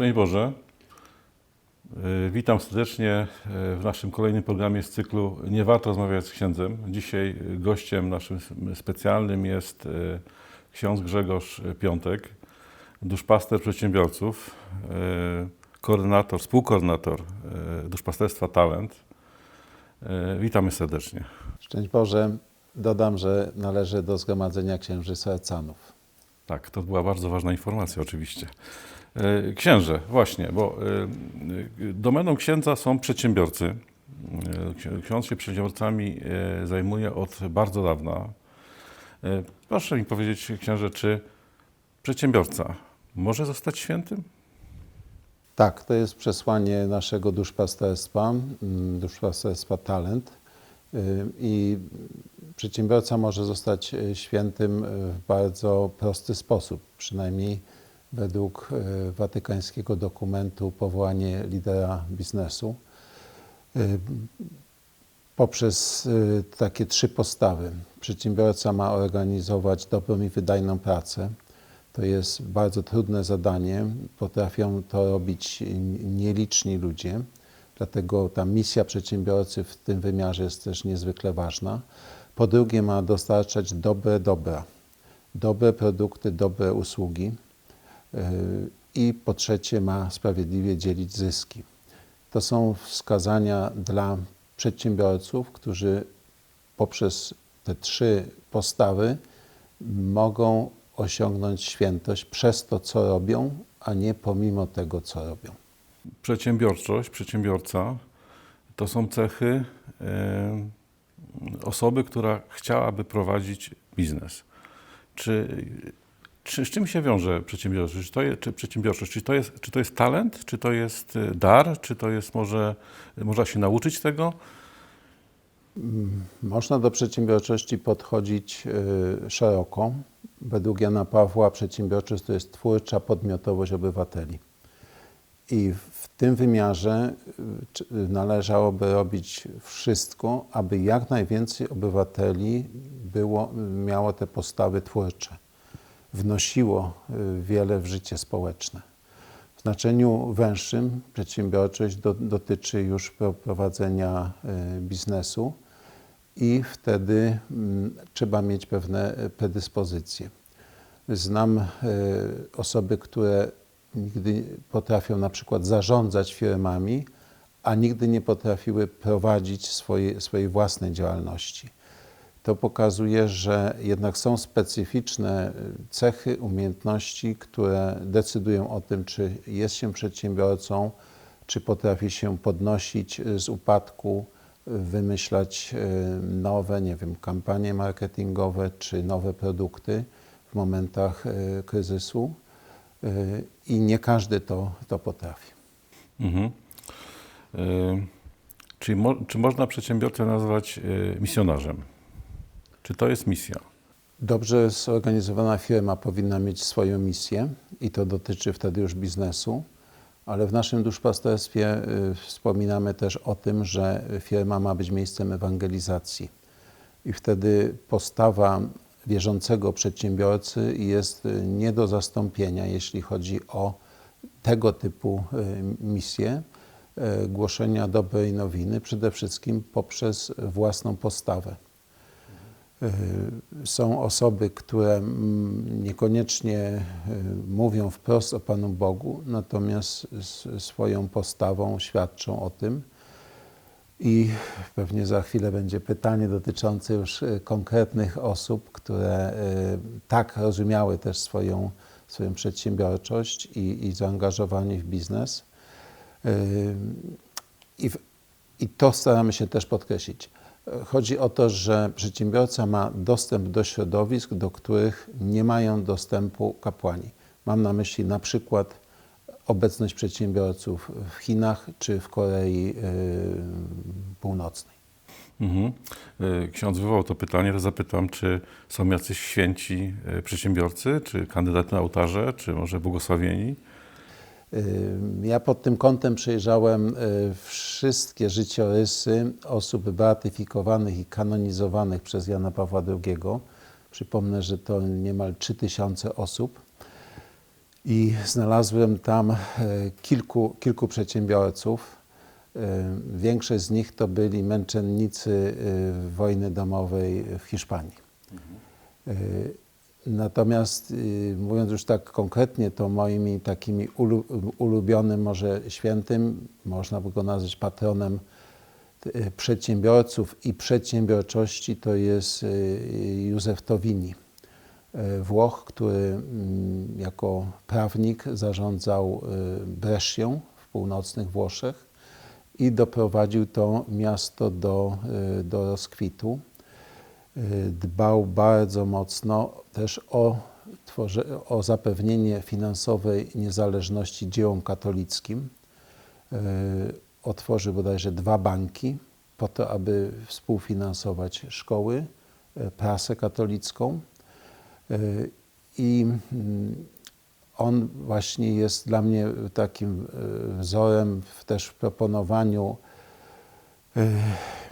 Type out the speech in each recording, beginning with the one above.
Szczęść Boże. Y, Witam serdecznie y, w naszym kolejnym programie z cyklu Nie warto rozmawiać z księdzem. Dzisiaj y, gościem naszym specjalnym jest ksiądz Grzegorz Piątek, duszpaster przedsiębiorców, koordynator, współkoordynator duszpasterstwa Talent. Witamy serdecznie. Szczęść Boże, dodam, że należy do Zgromadzenia Księży Sercanów. Tak, to była bardzo ważna informacja oczywiście. E, Księże, właśnie, bo e, domeną księdza są przedsiębiorcy. E, ksi- Ksiądz się przedsiębiorcami zajmuje od bardzo dawna. Proszę mi powiedzieć, księże, czy przedsiębiorca może zostać świętym? Tak, to jest przesłanie naszego duszpasterstwa, duszpasterstwa Talent. I przedsiębiorca może zostać świętym w bardzo prosty sposób, przynajmniej według y, watykańskiego dokumentu Powołanie lidera biznesu. Y, poprzez y, takie trzy postawy. Przedsiębiorca ma organizować dobrą i wydajną pracę. To jest bardzo trudne zadanie. Potrafią to robić nieliczni ludzie. Dlatego ta misja przedsiębiorcy w tym wymiarze jest też niezwykle ważna. Po drugie, ma dostarczać dobre dobra, dobre produkty, dobre usługi. Yy, I po trzecie, ma sprawiedliwie dzielić zyski. To są wskazania dla przedsiębiorców, którzy poprzez te trzy postawy mogą osiągnąć świętość przez to, co robią, a nie pomimo tego, co robią. Przedsiębiorczość, przedsiębiorca to są cechy e, osoby, która chciałaby prowadzić biznes. Czy, czy z czym się wiąże przedsiębiorczość? Czy, to jest, czy przedsiębiorczość? Czy to, jest, czy to jest talent? Czy to jest e, dar? Czy to jest może, można się nauczyć tego? Można do przedsiębiorczości podchodzić y, szeroko. Według Jana Pawła przedsiębiorczość to jest twórcza podmiotowość obywateli. I w tym wymiarze czy- należałoby robić wszystko, aby jak najwięcej obywateli było, miało te postawy twórcze, wnosiło y, wiele w życie społeczne. W znaczeniu węższym przedsiębiorczość do, dotyczy już pro- prowadzenia y, biznesu i wtedy mm, trzeba mieć pewne y, predyspozycje. Znam osoby, które nigdy potrafią na przykład zarządzać firmami, a nigdy nie potrafiły prowadzić swojej, swojej własnej działalności. To pokazuje, że jednak są specyficzne y, cechy, umiejętności, które decydują o tym, czy jest się przedsiębiorcą, czy potrafi się podnosić y, z upadku, y, wymyślać y, nowe, nie wiem, kampanie marketingowe, czy nowe produkty w momentach y, kryzysu. Y, I nie każdy to, to potrafi. Mhm. E, Czyli mo, czy można przedsiębiorcę nazwać misjonarzem? Czy to jest misja? Dobrze zorganizowana firma powinna mieć swoją misję i to dotyczy wtedy już biznesu, ale w naszym duszpasterstwie y, wspominamy też o tym, że firma ma być miejscem ewangelizacji i wtedy postawa wierzącego przedsiębiorcy jest y, nie do zastąpienia, jeśli chodzi o tego typu y, misję głoszenia dobrej nowiny, przede wszystkim poprzez własną postawę. Y, Są osoby, które mm, niekoniecznie y, mówią wprost o Panu Bogu, natomiast swoją postawą świadczą o tym. I pewnie za chwilę będzie pytanie dotyczące już y, konkretnych osób, które tak rozumiały też swoją, swoją przedsiębiorczość i, i zaangażowanie w biznes. I, w, I to staramy się też podkreślić. Chodzi o to, że przedsiębiorca ma dostęp do środowisk, do których nie mają dostępu kapłani. Mam na myśli na przykład obecność przedsiębiorców w Chinach czy w Korei yy, Północnej. Mhm. E, Ksiądz wywołał to pytanie, to zapytam, czy są jacyś święci e, przedsiębiorcy, czy kandydaty na ołtarze, czy może błogosławieni? Ja pod tym kątem przejrzałem y, wszystkie życiorysy osób beatyfikowanych i kanonizowanych przez Jana Pawła II. Przypomnę, że to niemal 3000 osób. I znalazłem tam e, kilku, kilku przedsiębiorców. E, Większość z nich to byli męczennicy e, wojny domowej w Hiszpanii. E, Natomiast y, mówiąc już tak konkretnie, to moimi takimi ulu, ulubionym może świętym, można by go nazwać patronem y, przedsiębiorców i przedsiębiorczości, to jest y, Józef Towini. Włoch, który mm, jako prawnik zarządzał Brescią w północnych Włoszech i doprowadził to miasto do, do rozkwitu. Y, Dbał bardzo mocno też o, tworze, o zapewnienie finansowej niezależności dziełom katolickim. Y, Otworzył bodajże dwa banki po to, aby współfinansować szkoły, y, prasę katolicką. I mm, on właśnie jest dla mnie takim wzorem też w proponowaniu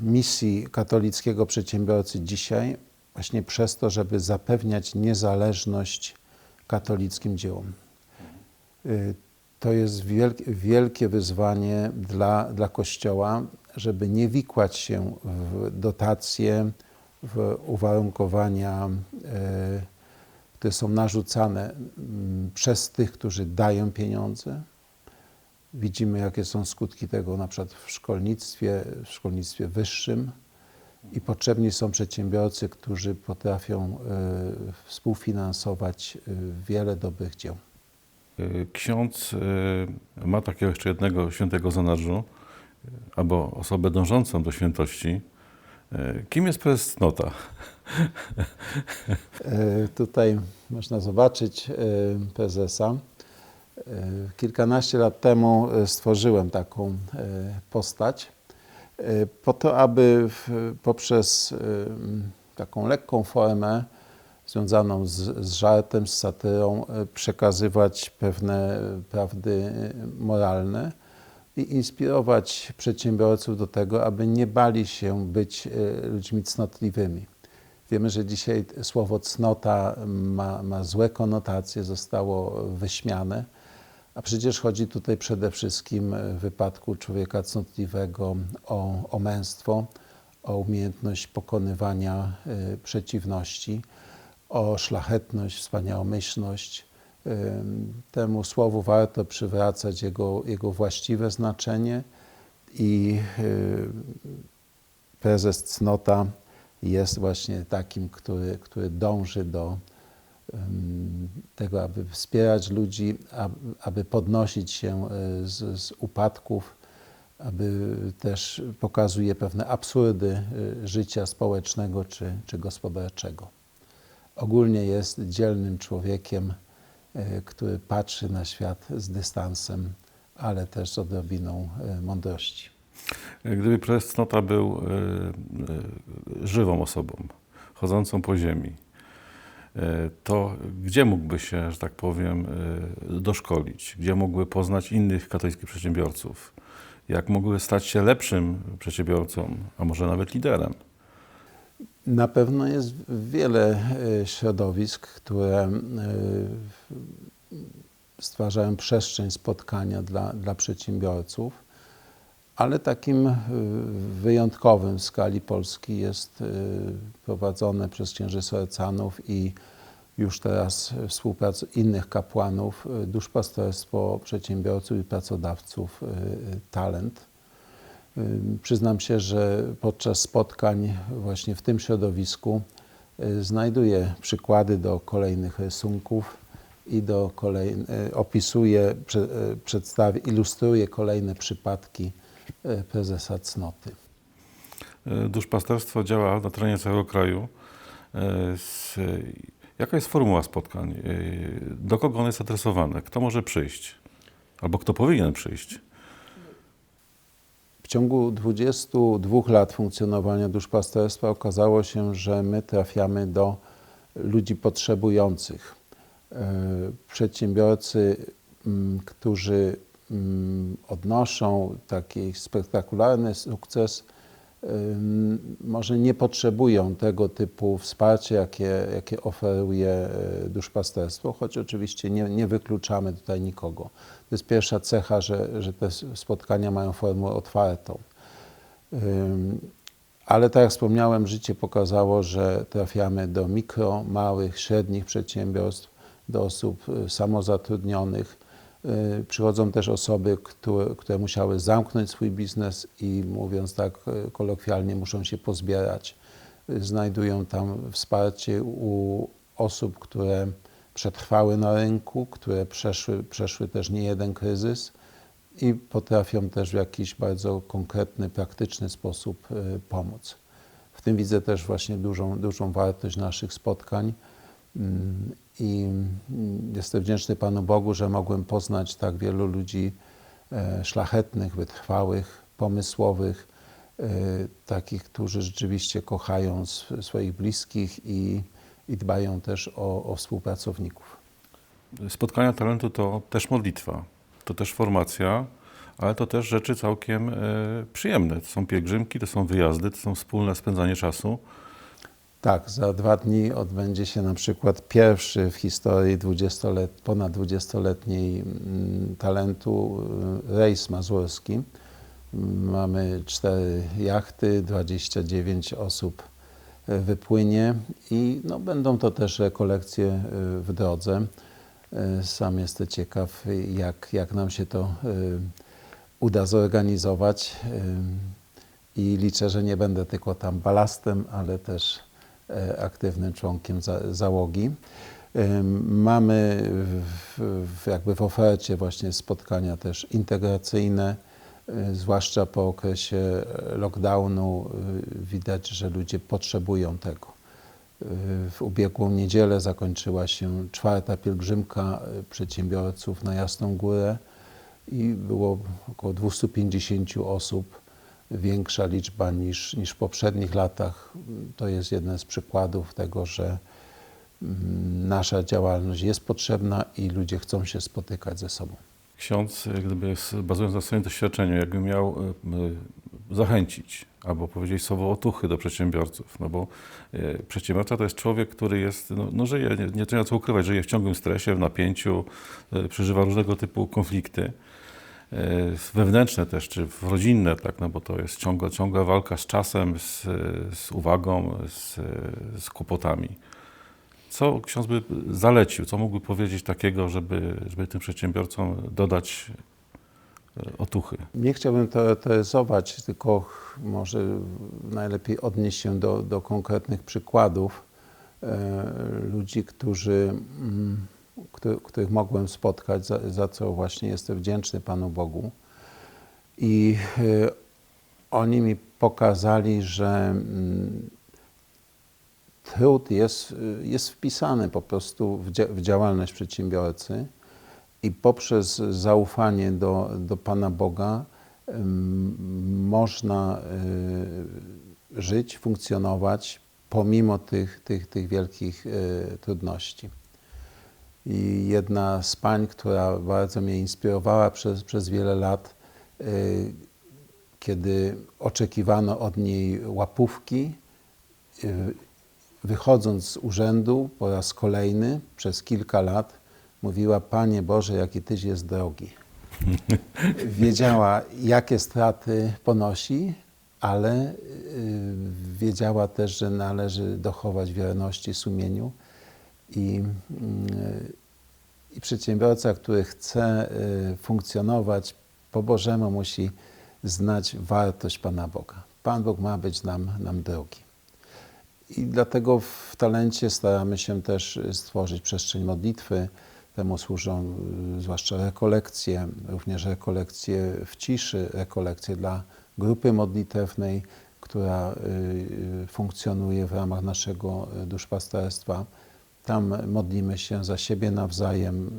misji katolickiego przedsiębiorcy dzisiaj, właśnie przez to, żeby zapewniać niezależność katolickim dziełom. Y, To jest wielkie, wielkie wyzwanie dla, dla Kościoła, żeby nie wikłać się w dotacje, w uwarunkowania, y, które są narzucane mm, przez tych, którzy dają pieniądze. Widzimy, jakie są skutki tego na przykład w szkolnictwie, w szkolnictwie wyższym i potrzebni są przedsiębiorcy, którzy potrafią y, współfinansować y, wiele dobrych dzieł. Y, Ksiądz ma takiego jeszcze jednego świętego zanadrzu, albo osobę dążącą do świętości. Kim jest prezes Cnota? E, Tutaj można zobaczyć e, prezesa. E, Kilkanaście lat temu e, stworzyłem taką e, postać po to, aby poprzez taką lekką formę związaną z, z żartem, z satyrą przekazywać pewne prawdy moralne i inspirować przedsiębiorców do tego, aby nie bali się być ludźmi cnotliwymi. Wiemy, że dzisiaj słowo cnota ma, ma złe konotacje, zostało wyśmiane, a przecież chodzi tutaj przede wszystkim w wypadku człowieka cnotliwego o, o męstwo, o umiejętność pokonywania y, przeciwności, o szlachetność, wspaniałomyślność. Ym, Temu słowu warto przywracać jego, jego właściwe znaczenie i y, prezes cnota jest właśnie takim, który, który dąży do tego, aby wspierać ludzi, aby, podnosić się e, z, z upadków, aby też pokazuje pewne absurdy e, życia społecznego czy, czy gospodarczego. Ogólnie jest dzielnym człowiekiem, e, który patrzy na świat z dystansem, ale też z odrobiną mądrości. Gdyby prezes Cnota był żywą osobą, chodzącą po ziemi, to gdzie mógłby się, że tak powiem, y, doszkolić? Gdzie mógłby poznać innych katolickich przedsiębiorców? Jak mógłby stać się lepszym przedsiębiorcą, a może nawet liderem? Na pewno jest wiele e, środowisk, które e, stwarzają przestrzeń spotkania dla, dla przedsiębiorców, ale takim e, wyjątkowym w skali Polski jest e, prowadzone przez księży Sorecanów i już teraz współprac innych kapłanów e, duszpasterstwo przedsiębiorców i pracodawców Talent. Przyznam się, że podczas spotkań właśnie w tym środowisku y, znajduję przykłady do kolejnych rysunków i do kolej... y, opisuję, prze- y, przedstawię, ilustruję kolejne przypadki y, prezesa cnoty. Y, Duszpasterstwo działa na terenie całego kraju. Z- Jaka jest formuła spotkań? Do kogo one jest adresowane? Kto może przyjść? Albo kto powinien przyjść? W ciągu 22 lat funkcjonowania duszpasterstwa okazało się, że my trafiamy do ludzi potrzebujących. E, Przedsiębiorcy, którzy odnoszą taki spektakularny sukces, może nie potrzebują tego typu wsparcia, jakie, jakie oferuje y, duszpasterstwo, choć oczywiście nie, nie wykluczamy tutaj nikogo. To jest pierwsza cecha, że, że te spotkania mają formę otwartą. Ale tak jak wspomniałem, życie pokazało, że trafiamy do mikro, małych, średnich przedsiębiorstw, do osób y, samozatrudnionych. Y, Przychodzą też osoby, które, które musiały zamknąć swój biznes i mówiąc tak y, kolokwialnie, muszą się pozbierać. Y, Znajdują tam wsparcie u osób, które przetrwały na rynku, które przeszły, przeszły też nie jeden kryzys i potrafią też w jakiś bardzo konkretny, praktyczny sposób pomóc. W tym widzę też właśnie dużą, dużą wartość naszych spotkań i mm, jestem wdzięczny Panu Bogu, że mogłem poznać tak wielu ludzi e, szlachetnych, wytrwałych, pomysłowych, e, takich, którzy rzeczywiście kochają sw- swoich bliskich i, i dbają też o, o współpracowników. Spotkania talentu to też modlitwa, to też formacja, ale to też rzeczy całkiem e, przyjemne. To są pielgrzymki, to są wyjazdy, to są wspólne spędzanie czasu. Tak, za dwa dni odbędzie się na przykład pierwszy w historii 20 let, ponad 20-letniej mm, talentu y, rejs mazurski. Mm, Mamy cztery jachty, 29 osób y, wypłynie i no, będą to też rekolekcje y, w drodze. Sam jestem ciekaw, jak, jak nam się to uda zorganizować i liczę, że nie będę tylko tam balastem, ale też aktywnym członkiem za, załogi. Mamy w, w, jakby w ofercie właśnie spotkania też integracyjne, y, zwłaszcza po okresie e, lockdownu y, widać, że ludzie potrzebują tego. W ubiegłą niedzielę zakończyła się czwarta pielgrzymka przedsiębiorców na Jasną Górę i było około 250 osób, większa liczba niż, niż w poprzednich latach. To jest jeden z przykładów tego, że mm, nasza działalność jest potrzebna i ludzie chcą się spotykać ze sobą. Ksiądz, gdyby bazując na swoim doświadczeniu, jakby miał e, e, zachęcić albo powiedzieć słowo otuchy do przedsiębiorców, no bo e, przedsiębiorca to jest człowiek, który jest, no, no żyje, nie, nie trzeba co ukrywać, żyje w ciągłym stresie, w napięciu, przeżywa różnego typu konflikty. E, Wewnętrzne też, czy rodzinne, tak, no bo to jest ciągła, ciągła walka z czasem, z, z uwagą, z, z kłopotami. Co ksiądz by zalecił, co mógłby powiedzieć takiego, żeby, żeby tym przedsiębiorcom dodać e, otuchy? Nie chciałbym teoretyzować, tylko może najlepiej odnieść się do, do konkretnych przykładów e, ludzi, którzy, mm, których mogłem spotkać, za, za co właśnie jestem wdzięczny Panu Bogu. I e, oni mi pokazali, że mm, trud jest, jest wpisany po prostu w, dzia- w działalność przedsiębiorcy i poprzez zaufanie do, do Pana Boga można y, żyć, funkcjonować pomimo tych, tych, tych wielkich y, trudności. I jedna z pań, która bardzo mnie inspirowała przez, przez wiele lat, y, kiedy oczekiwano od niej łapówki, y, wychodząc z urzędu po raz kolejny przez kilka lat, mówiła: Panie Boże, jaki Tyś jest drogi. Wiedziała, jakie straty ponosi, ale y, wiedziała też, że należy dochować wierności sumieniu. I, y, I przedsiębiorca, który chce y, funkcjonować po Bożemu, musi znać wartość Pana Boga. Pan Bóg ma być nam, nam drogi. I dlatego w talencie staramy się też stworzyć przestrzeń modlitwy. Temu służą y, zwłaszcza rekolekcje, również rekolekcje w ciszy, rekolekcje dla grupy modlitewnej, która y, funkcjonuje w ramach naszego duszpasterstwa. Tam modlimy się za siebie nawzajem,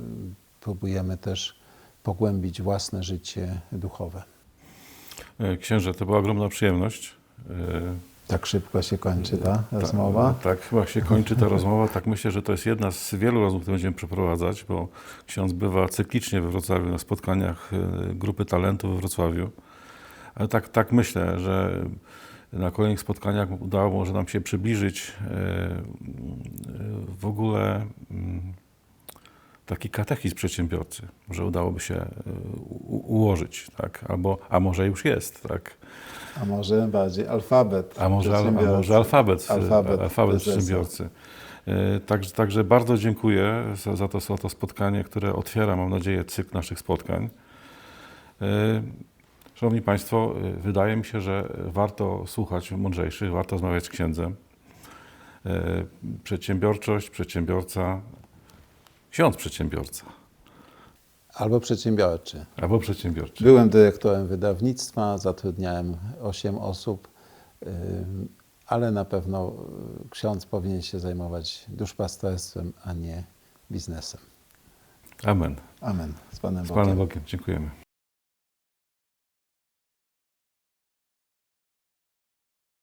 próbujemy też pogłębić własne życie duchowe. E, Księże, to była ogromna przyjemność. E, Tak szybko się kończy ta Ta- rozmowa. Tak, chyba się kończy ta rozmowa. Tak myślę, że to jest jedna z wielu rozmów, które będziemy przeprowadzać, bo ksiądz bywa cyklicznie we Wrocławiu na spotkaniach e, grupy talentu we Wrocławiu. Ale tak, tak myślę, że na kolejnych spotkaniach udało może nam się przybliżyć e, e, w ogóle mm, taki katechizm przedsiębiorcy, że udałoby się e, ułożyć, tak? Albo, a może już jest, tak? A może bardziej alfabet. A może, a może alfabet, Alfabet alfabet, prezesa. przedsiębiorcy. E, Także, także bardzo dziękuję za, za, to, za to spotkanie, które otwiera, mam nadzieję, cykl naszych spotkań. Szanowni Państwo, e, wydaje mi się, że warto słuchać mądrzejszych, warto rozmawiać z księdzem. E, Przedsiębiorczość, przedsiębiorca, ksiądz przedsiębiorca Albo przedsiębiorczy. albo przedsiębiorczy. Byłem dyrektorem wydawnictwa, zatrudniałem 8 osób, ym, ale na pewno y, ksiądz powinien się zajmować duszpasterstwem, a nie biznesem. Amen. Amen. Z Panem Z Bogiem. Panem Bogiem. Dziękujemy.